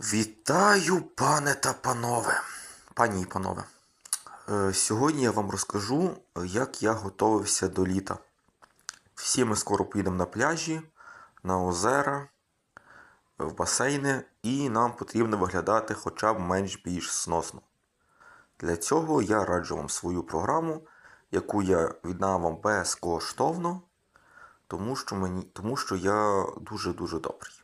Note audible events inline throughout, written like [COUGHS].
Вітаю, пане та панове. Пані і панове. Е, Сьогодні я вам розкажу, як я готувався до літа. Всі ми скоро поїдемо на пляжі, на озера, в басейни, і нам потрібно виглядати хоча б менш-більш сносно. Для цього я раджу вам свою програму, яку я віддам вам безкоштовно, тому що, мені, тому що я дуже-дуже добрий.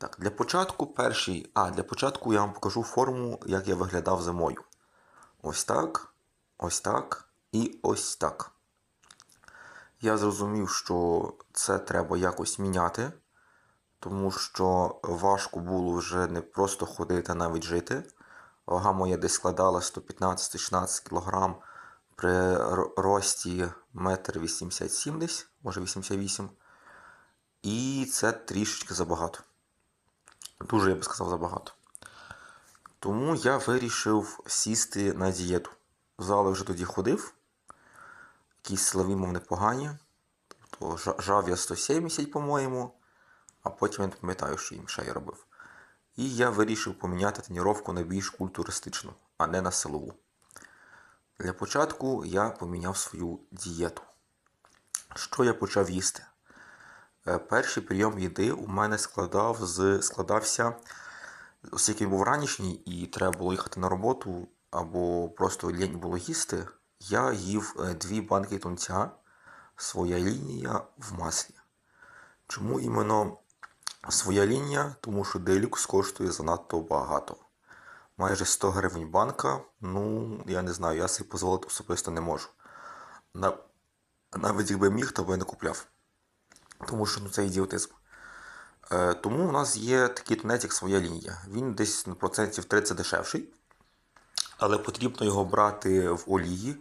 Так, для початку перший. А, для початку я вам покажу форму, як я виглядав зимою. Ось так, ось так і ось так. Я зрозумів, що це треба якось міняти, тому що важко було вже не просто ходити, навіть жити. Вага моя десь складала 115-16 кг при рості 1,87 м може 88 І це трішечки забагато. Дуже, я би сказав, забагато. Тому я вирішив сісти на дієту. В зали вже тоді ходив. Якісь силові, мов непогані. Тобто жа- жав я 170, по-моєму, а потім я не пам'ятаю, що їм ще я робив. І я вирішив поміняти тренування на більш культуристичну, а не на силову. Для початку я поміняв свою дієту. Що я почав їсти? Е, Перший прийом їди у мене складав з, складався, оскільки він був ранішній і треба було їхати на роботу, або просто лінь було їсти, я їв е, дві банки тунця, своя лінія в маслі. Чому іменно своя лінія? Тому що делюкс коштує занадто багато. Майже 100 гривень банка, ну, я не знаю, я собі дозволити особисто не можу. На... Навіть якби міг, то би не купляв тому що ну, це ідіотизм. Е, тому у нас є такий тунець, як своя лінія. Він десь на процентів 30 дешевший, але потрібно його брати в олії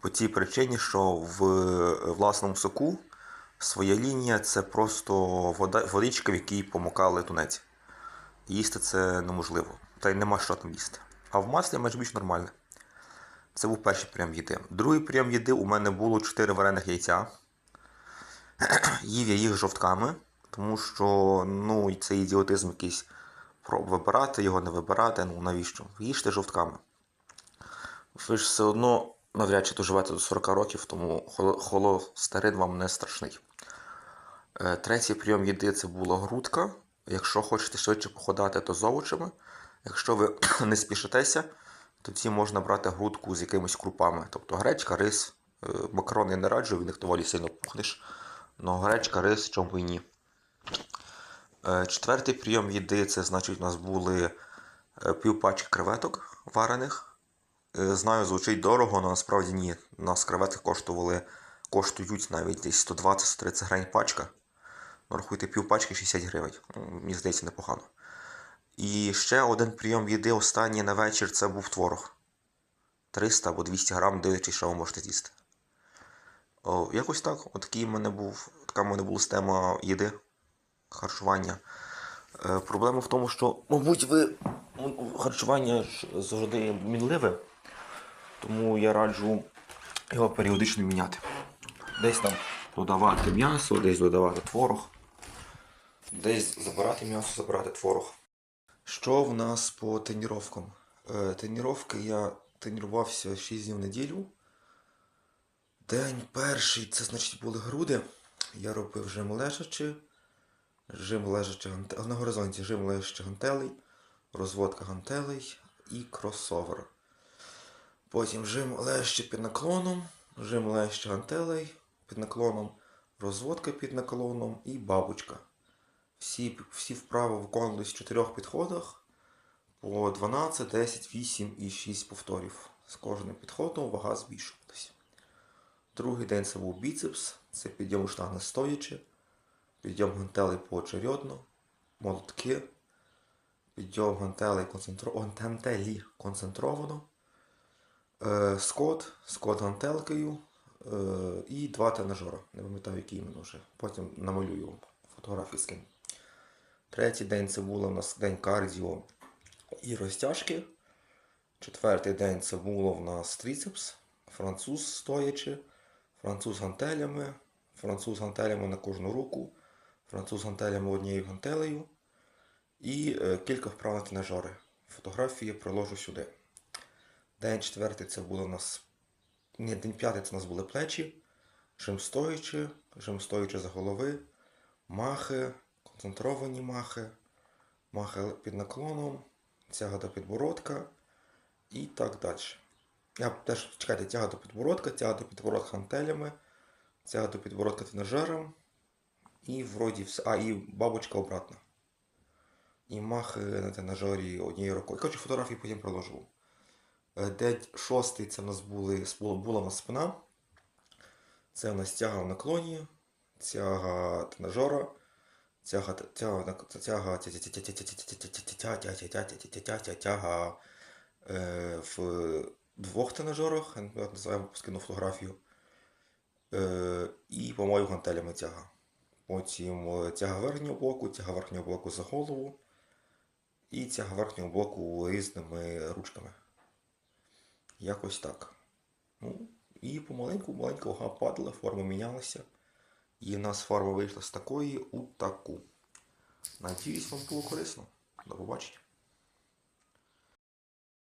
по тій причині, що в власному соку своя лінія це просто вода, водичка, в якій помокали тунець. Їсти це неможливо. Та й нема що там їсти. А в маслі майже більш нормальне. Це був перший прийом їди. Другий прийом їди у мене було 4 варених яйця. Їв я їх жовтками, тому що ну, це ідіотизм якийсь вибирати його, не вибирати. Ну навіщо? Їжте жовтками. Ви ж все одно навряд чи доживете до 40 років, тому холо- холостерин вам не страшний. Е, Третій прийом їди це була грудка. Якщо хочете швидше походати, то з овочами. Якщо ви [COUGHS] не спішитеся, тоді можна брати грудку з якимись крупами. Тобто гречка, рис, е, макарони не раджу, від них доволі сильно пухнеш. Но гречка, рис, чому і ні. Е, Четвертий прийом їди це значить у нас були е, півпачки креветок варених. Е, Знаю, звучить дорого, але насправді ні. У нас креветки коштували, коштують навіть десь 120-130 гривень пачка. Ну, рахуйте, півпачки 60 гривень. Ну, Мені здається, непогано. І ще один прийом їди останній на вечір це був творог. 300 або 200 грам, дивлячись, що ви можете з'їсти. О, якось так. Отакий в мене був, така в мене була система їди, харчування. Е, проблема в тому, що, мабуть, ви ну, харчування завжди мінливе, тому я раджу його періодично міняти. Десь там додавати м'ясо, десь додавати творог, десь забирати м'ясо, забирати творог. Що в нас по тренуванням? Е, тренування я тренувався 6 днів в неділю. День перший, це значить були груди. Я робив жим лежачи, жим лежачи ганте- на горизонті, жим лежачи гантелей, розводка гантелей і кросовер. Потім жим лежачи під наклоном, жим лежачи гантелей під наклоном, розводка під наклоном і бабочка. Всі, всі вправи виконувались в чотирьох підходах по 12, 10, 8 і 6 повторів. З кожним підходом вага збільшувалася. Другий день це був біцепс, це підйом штанги стоячи, підйом гантелей поочередно, молотки, підйом гантелей концентро... гантелі концентровано, е, скот, скот гантелкою е, і два тренажера. Не пам'ятаю, які іменно вже. Потім намалюю фотографії скину. Третій день це було у нас день кардіо і розтяжки. Четвертий день це було в нас трицепс, француз стоячи, француз гантелями, француз гантелями на кожну руку, француз гантелями однією гантелею. І е, кілька вправ на тренажери. Фотографії приложу сюди. День четвертий це було у нас. Ні, день п'ятий це у нас були плечі, жим стоячи, жим стоячи за голови, махи, концентровані махи, махи під наклоном, тяга до підбородка і так далі. Я теж чекайте, тяга до підбородка, тяга до підбородка гантелями, тяга до підбородка тренажером. І вроді все. А, і бабочка обратно. І махи на тренажері однією рукою. Коротше, фотографії потім приложу. Е, День шостий це в нас були, була, в нас спина. Це в нас тяга в наклоні, тяга тренажера, тяга тяга тяга тяга тяга е, в двох тренажерах, я називаю скину фотографію. Е, І, по-моєму, гантелями тяга. Потім е, тяга верхнього блоку, тяга верхнього блоку за голову і тяга верхнього блоку різними ручками. Якось так. Ну, і помаленьку, маленьку вага падала, форма мінялася. І в нас форма вийшла з такої у таку. Надіюсь, вам було корисно. До побачення.